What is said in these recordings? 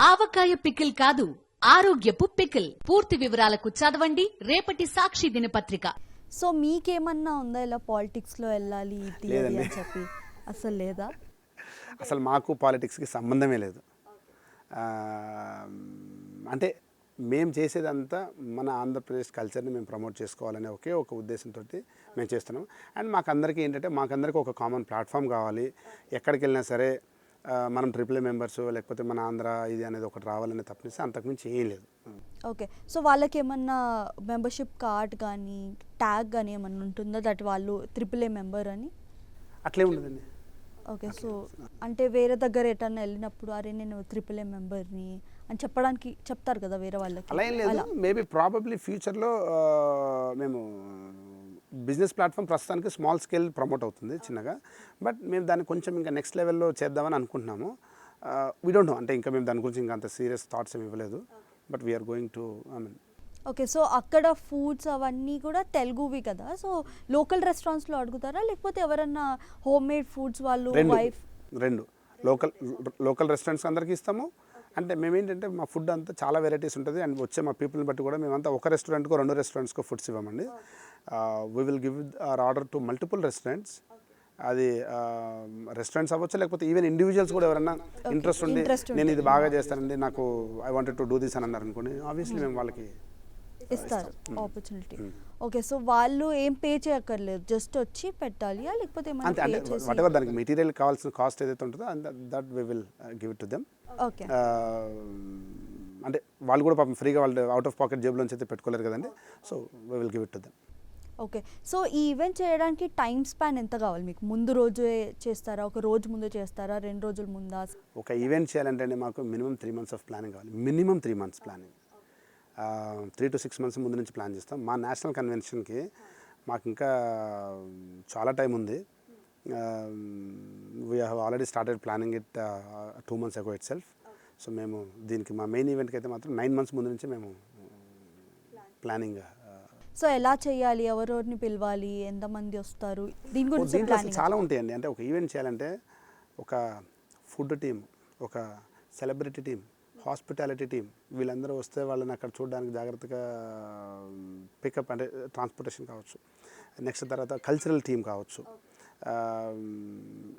ఆవకాయ pickle కాదు ఆరోగ్యపు pickle. పూర్తి వివరాలకు చదవండి. రేపటి సాక్షి దినపత్రిక. సో మీకేమన్నా ఉందా ఇలా పాలిటిక్స్లో వెళ్ళాలి అని చెప్పి? అసలు లేదా? అసలు మాకు పాలిటిక్స్కి సంబంధమే లేదు. ఆ, అంటే మేము చేసేదంతా మన ఆంధ్రప్రదేశ్ కల్చర్ని మేము ప్రమోట్ చేసుకోవాలనే ఒకే ఒక ఉద్దేశంతో మేము చేస్తున్నాం. అండ్ మాకందరికీ ఏంటంటే మాకందరికీ ఒక కామన్ ప్లాట్ఫామ్ కావాలి. ఎక్కడికి వెళ్ళినా సరే మనం ట్రిపుల్ మెంబర్స్ లేకపోతే మన ఆంధ్ర ఇది అనేది ఒకటి రావాలని తప్పనిస్తే అంతకుమించి ఏం లేదు. ఓకే. సో వాళ్ళకి ఏమన్నా మెంబర్షిప్ కార్డ్ కానీ ట్యాగ్ కానీ ఏమన్నా ఉంటుందా? దట్ వాళ్ళు ట్రిపుల్ ఏ మెంబర్ అని? అట్లే ఉండదండి. ఓకే. సో అంటే వేరే దగ్గర ఎటన్నా వెళ్ళినప్పుడు అరే నేను ట్రిపుల్ ఏ మెంబర్ని అని చెప్పడానికి చెప్తారు కదా వేరే వాళ్ళకి. అలా ఏం లేదు. మేబీ ప్రాబబ్లీ ఫ్యూచర్లో మేము బిజినెస్ ప్లాట్ఫామ్ ప్రస్తుతానికి స్మాల్ స్కేల్ ప్రమోట్ అవుతుంది చిన్నగా. బట్ మేము దాన్ని కొంచెం ఇంకా నెక్స్ట్ లెవెల్లో చేద్దామని అనుకుంటున్నాము. వీ డోంట్ నో అంటే ఇంకా మేము దాని గురించి ఇంకా అంత సీరియస్ థాట్స్ ఏమి ఇవ్వలేదు. But we're going to I mean okay so అక్కడ ఫుడ్స్ అవన్నీ కూడా తెలుగువి కదా. సో లోకల్ రెస్టారెంట్స్లో అడుగుతారా? లేకపోతే ఎవరన్నా హోమ్ మేడ్ ఫుడ్స్ వాళ్ళు వైఫ్? రెండు. లోకల్ లోకల్ రెస్టారెంట్స్ అందరికీ ఇస్తాము. అంటే మేమేంటంటే మా ఫుడ్ అంతా చాలా వెరైటీస్ ఉంటుంది. అండ్ వచ్చే మా పీపుల్ని బట్టి కూడా మేమంతా ఒక రెస్టారెంట్కో రెండు రెస్టారెంట్స్కో foods ఇవ్వమండి. We will give our order to multiple restaurants అది రెస్టారెంట్స్ అవ్వచ్చు? లేకపోతే ఈవెన్ ఇండివిజువల్స్ కూడా ఎవరైనా ఇంట్రెస్ట్ ఉండి నేను ఇది బాగా చేస్తానండి నాకు I wanted to do this అని అన్నారు అనుకోండి ఆబ్వియస్లీ మేము వాళ్ళకి ఇస్తారు ఆపర్చునిటీ ఓకే సో వాళ్ళు ఏం పే చేయక్కర్లేదు జస్ట్ వచ్చి పెట్టాలి లేకపోతే వాట్ ఎవర్ దానికి మెటీరియల్ కావాల్సిన కాస్ట్ ఏదైతే ఉంటుందో that we will give it to them okay అంటే వాళ్ళు కూడా పాపం ఫ్రీగా వాళ్ళు అవుట్ ఆఫ్ పాకెట్ జేబులోంచి అయితే పెట్టుకోలేరు కదండి so we will give it to them okay so ఈ ఈవెంట్ చేయడానికి టైం స్పాన్ ఎంత కావాలి మీకు? ముందు రోజు చేస్తారా? ఒక రోజు ముందు చేస్తారా? రెండు రోజుల ముందా? ఒక ఈవెంట్ చేయాలంటే మాకు minimum three months of planning కావాలి. Minimum three months planning three to six months ముందు నుంచి ప్లాన్ చేస్తాం. మా నేషనల్ కన్వెన్షన్కి మాకు ఇంకా చాలా టైం ఉంది. We have already started planning it two months ago itself so మేము దీనికి మా మెయిన్ ఈవెంట్కి అయితే మాత్రం నైన్ మంత్స్ ముందు నుంచి మేము ప్లానింగ్ సో ఎలా చేయాలి? ఎవరెవరిని పిలవాలి? ఎంతమంది వస్తారు? దీని గురించి ప్లానింగ్ చాలా ఉంటాయండి. అంటే ఒక ఈవెంట్ చేయాలంటే ఒక ఫుడ్ టీం ఒక సెలబ్రిటీ టీం హాస్పిటాలిటీ టీం వీళ్ళందరూ వస్తే వాళ్ళని అక్కడ చూడడానికి జాగ్రత్తగా పికప్ అంటే ట్రాన్స్పోర్టేషన్ కావచ్చు. నెక్స్ట్ తర్వాత కల్చరల్ టీం కావచ్చు.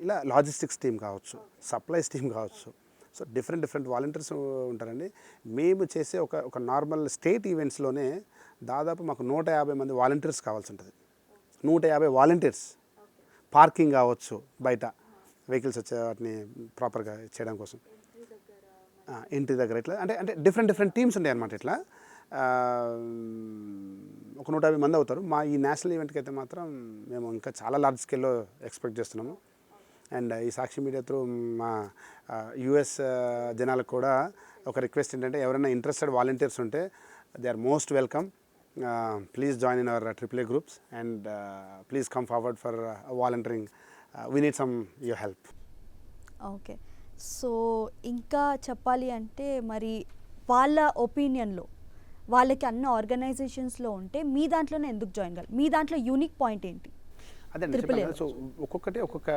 ఇలా లాజిస్టిక్స్ టీం కావచ్చు. సప్లైస్ టీం కావచ్చు. సో డిఫరెంట్ డిఫరెంట్ వాలంటీర్స్ ఉంటారండి. మేము చేసే ఒక ఒక నార్మల్ స్టేట్ ఈవెంట్స్లోనే దాదాపు మాకు నూట యాభై మంది వాలంటీర్స్ కావాల్సి ఉంటుంది నూట యాభై వాలంటీర్స్ పార్కింగ్ కావచ్చు బయట వెహికల్స్ వచ్చే వాటిని ప్రాపర్గా చేయడం కోసం. ఇంటి దగ్గర ఇట్లా అంటే అంటే డిఫరెంట్ డిఫరెంట్ టీమ్స్ ఉంటాయి అనమాట ఇట్లా ఒక నూట యాభై మంది అవుతారు. మా ఈ నేషనల్ ఈవెంట్కి అయితే మాత్రం మేము ఇంకా చాలా లార్జ్ స్కేల్లో ఎక్స్పెక్ట్ చేస్తున్నాము. అండ్ ఈ సాక్షి మీడియా త్రూ మా యుఎస్ జనాలకు కూడా ఒక రిక్వెస్ట్ ఏంటంటే ఎవరైనా ఇంట్రెస్టెడ్ వాలంటీర్స్ ఉంటే they are most welcome. Please join in our triple A groups and please come forward for volunteering we need some your help okay so ఇంకా చెప్పాలి అంటే మరి వాళ్ళ ఒపీనియన్లో వాళ్ళకి అన్ని ఆర్గనైజేషన్స్లో ఉంటే మీ దాంట్లోనే ఎందుకు జాయిన్ కావాలి? మీ దాంట్లో యూనిక్ పాయింట్ ఏంటి? అదే. సో ఒక్కొక్కటి ఒక్కొక్క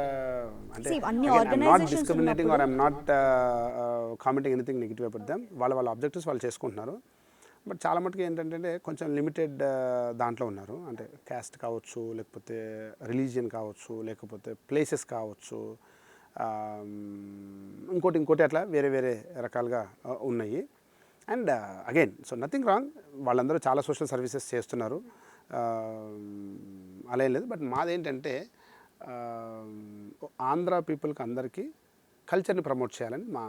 అంటే not discriminating or I'm not commenting anything negative about them వాళ్ళ వాళ్ళ ఆబ్జెక్టివ్స్ వాళ్ళు చేసుకుంటున్నారు. బట్ చాలా మటుకు ఏంటంటే కొంచెం లిమిటెడ్ దాంట్లో ఉన్నారు. అంటే క్యాస్ట్ కావచ్చు లేకపోతే రిలీజియన్ కావచ్చు లేకపోతే ప్లేసెస్ కావచ్చు ఇంకోటి ఇంకోటి అట్లా వేరే వేరే రకాలుగా ఉన్నాయి. And again so nothing wrong వాళ్ళందరూ చాలా సోషల్ సర్వీసెస్ చేస్తున్నారు. అలా ఏం లేదు. బట్ మాదేంటంటే ఆంధ్ర పీపుల్కి అందరికీ కల్చర్ని ప్రమోట్ చేయాలని మా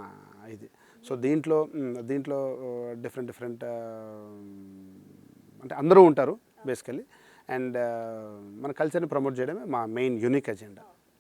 ఇది. సో దీంట్లో దీంట్లో డిఫరెంట్ డిఫరెంట్ అంటే అందరూ ఉంటారు బేసికలీ అండ్ మన కల్చర్ని ప్రమోట్ చేయడమే మా మెయిన్ యూనిక్ ఎజెండా